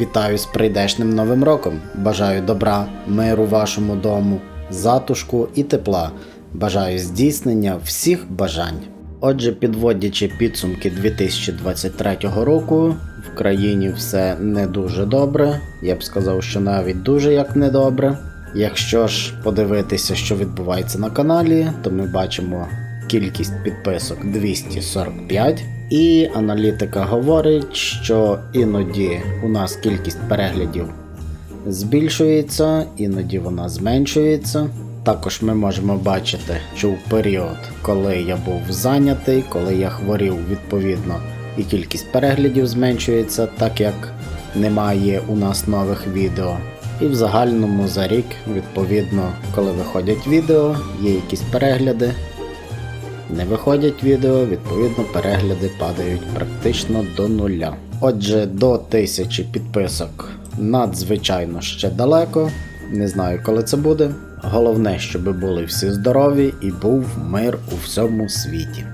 Вітаю з прийдешним новим роком. Бажаю добра, миру вашому дому, затушку і тепла. Бажаю здійснення всіх бажань. Отже, підводячи підсумки 2023 року, в країні все не дуже добре. Я б сказав, що навіть дуже як недобре. Якщо ж подивитися, що відбувається на каналі, то ми бачимо кількість підписок 245. І аналітика говорить, що іноді у нас кількість переглядів збільшується, іноді вона зменшується. Також ми можемо бачити, що в період, коли я був зайнятий, коли я хворів, відповідно, і кількість переглядів зменшується, так як немає у нас нових відео. І в загальному за рік, відповідно, коли виходять відео, є якісь перегляди, не виходять відео, відповідно, перегляди падають практично до нуля. Отже, до тисячі підписок надзвичайно ще далеко. Не знаю, коли це буде. Головне, щоб були всі здорові і був мир у всьому світі.